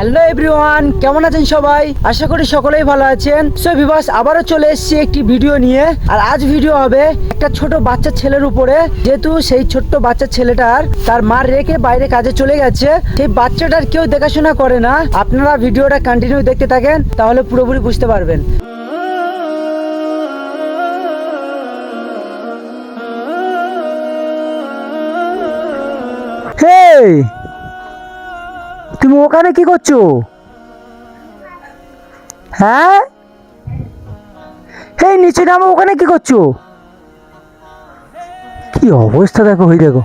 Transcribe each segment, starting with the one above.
Hello everyone কেমন আছেন সবাই? আশা করি সকলেই ভালো আছেন। সো ভিবাস আবারও চলে এসেছি একটি ভিডিও নিয়ে। আর আজ ভিডিও হবে একটা ছোট বাচ্চা ছেলের উপরে। যেহেতু সেই ছোট্ট বাচ্চা ছেলেটার তার মার রেখে বাইরে কাজে চলে গেছে। সেই বাচ্চাটার কেউ দেখাশোনা করে না। আপনারা ভিডিওটা কন্টিনিউ দেখতে থাকেন, তাহলে পুরোপুরি বুঝতে পারবেন। হে তুমি ওখানে কি করছ? হ্যাঁ? এই নিচে নামো, ওখানে কি করছ? কি অবস্থা দেখো হই দেখো।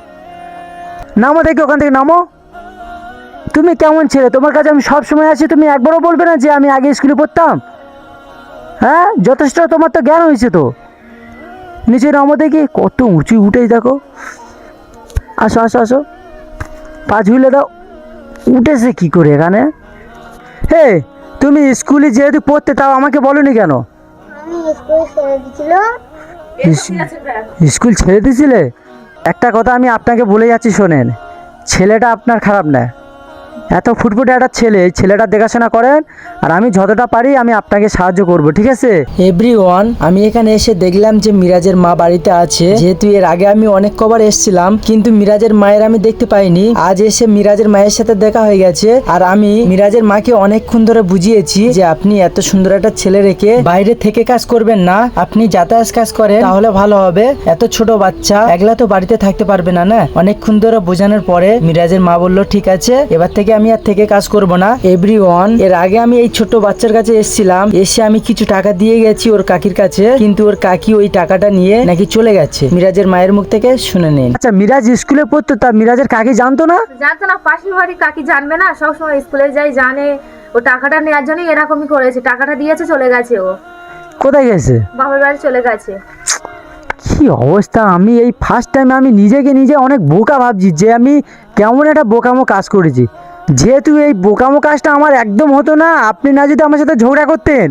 নামো দেখি, ওখান থেকে নামো। তুমি কেমন ছেলে? তোমার কাছে আমি সব সময় আছি, তুমি একবারও বলবে না যে আমি আগে স্কুলে পড়তাম। হ্যাঁ? যথেষ্ট, তোমার তো জ্ঞান হয়েছে তো। নিচে নামো দেখি, কত উঁচু উঠেই দেখো। আসো আসো আসো। পা ঝুলে দাও। উঠেছে কি করে এখানে? হে তুমি স্কুলে যেহেতু পড়তে তাও আমাকে বলনি কেন? স্কুল ছেড়ে দিছিলে একটা কথা আমি আপনাকে বলে যাচ্ছি শোনেন ছেলেটা আপনার খারাপ না এত ফুটফুটে একটা ছেলে, এই ছেলেটা দেখাশোনা করেন, আর আমি যতটা পারি আমি আপনাকে সাহায্য করব, ঠিক আছে? এভরিওয়ান আমি এখানে এসে দেখলাম যে মিরাজের মা বাড়িতে আছে। যেহেতু এর আগে আমি অনেক কবার এসেছিলাম, কিন্তু মিরাজের মায়ের আমি দেখতে পাইনি। আজ এসে মিরাজের মায়ের সাথে দেখা হয়ে গেছে, আর আমি মিরাজের মাকে অনেকক্ষণ ধরে বুঝিয়েছি যে আপনি এত সুন্দর একটা ছেলে রেখে বাইরে থেকে কাজ করবেন না, আপনি যাতায়াত কাজ করেন, তাহলে ভালো হবে। এত ছোট বাচ্চা, একলা তো বাড়িতে থাকতে পারবে না না? অনেকক্ষণ ধরে বোঝানোর পরে মিরাজের মা বলল, ঠিক আছে, এবার থেকে আমি আর থেকে কাজ করব না। এভরি এর আগে আমি এই ছোট বাচ্চার কাছে এসেছিলাম। এসে আমি কিছু টাকা দিয়ে গেছি ওর কাকির কাছে। কিন্তু ওর কাকি ওই টাকাটা নিয়ে নাকি চলে গেছে। মিরাজের মায়ের মুখ থেকে শুনে নিন। আচ্ছা মিরাজ স্কুলে পড়তো তা মিরাজের কাকি জানতো না? জানতো না পাশের বাড়ি কাকি জানবে না। সবসময় স্কুলে যাই জানে। ও টাকাটা নেওয়ার জন্যই এরকমই করেছে। টাকাটা দিয়েছে চলে গেছে ও। কোথায় গেছে? বাবার বাড়ি চলে গেছে। কি অবস্থা? আমি এই ফার্স্ট টাইম আমি নিজেকে নিজে অনেক বোকা ভাবছি যে আমি কেমন একটা বোকামো কাজ করেছি। যেহেতু এই বোকামো কাজটা আমার একদম হতো না, আপনি না যদি আমার সাথে ঝগড়া করতেন,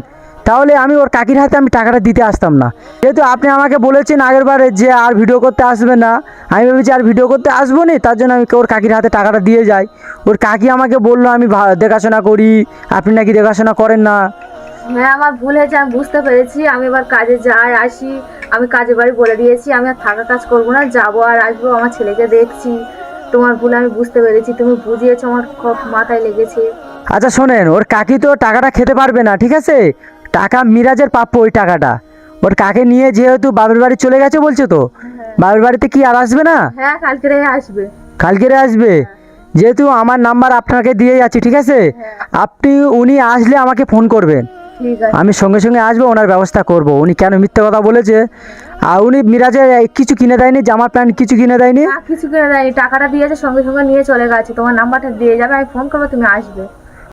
তাহলে আমি ওর কাকির হাতে আমি টাকাটা দিতে আসতাম না। যেহেতু আপনি আমাকে বলেছেন আগের বারে যে আর ভিডিও করতে আসবে না, আমি ভেবেছি আর ভিডিও করতে আসব না, তার জন্য আমি ওর কাকির হাতে টাকাটা দিয়ে যাই। ওর কাকি আমাকে বলল, আমি দেখাশোনা করি, আপনি নাকি দেখাশোনা করেন না। হ্যাঁ আমার ভুল হয়েছে, আমি বুঝতে পেরেছি। আমি এবার কাজে যাই, আসি। আমি কাজের বাড়ি বলে দিয়েছি, আমি আর থাকা কাজ করব না, যাব আর আসব, আমার ছেলেকে দেখছি। তোমার ভুল আমি বুঝতে পেরেছি তুমি বুঝিয়েছো আমার খুব মাথায় লেগেছে। আচ্ছা শোনেন ওর কাকি তো টাকাটা খেতে পারবে না ঠিক আছে? টাকা মিরাজের প্রাপ্য ওই টাকাটা। ওর কাকে নিয়ে যেহেতু বাবার বাড়ি চলে গেছে বলছো তো বাবার বাড়িতে কি আর আসবে না? হ্যাঁ কালকে আসবে। কালকেরে আসবে? যেহেতু আমার নাম্বার আপনাকে দিয়ে যাচ্ছি ঠিক আছে? আপনি উনি আসলে আমাকে ফোন করবেন। আমি সঙ্গে সঙ্গে আসব ওনার ব্যবস্থা করব। উনি কেন মিথ্যে কথা বলেছে? আর উনি মিরাজের কিছু কিনে দেয়নি, জামা প্যান্ট কিছু কিনে দেয়নি? না, কিছু কিনে দেয়নি, টাকাটা দিয়েছে, সঙ্গে সঙ্গে নিয়ে চলে গেছে। তোমার নাম্বারটা দিয়ে যাবে, আমি ফোন করব, তুমি আসবে।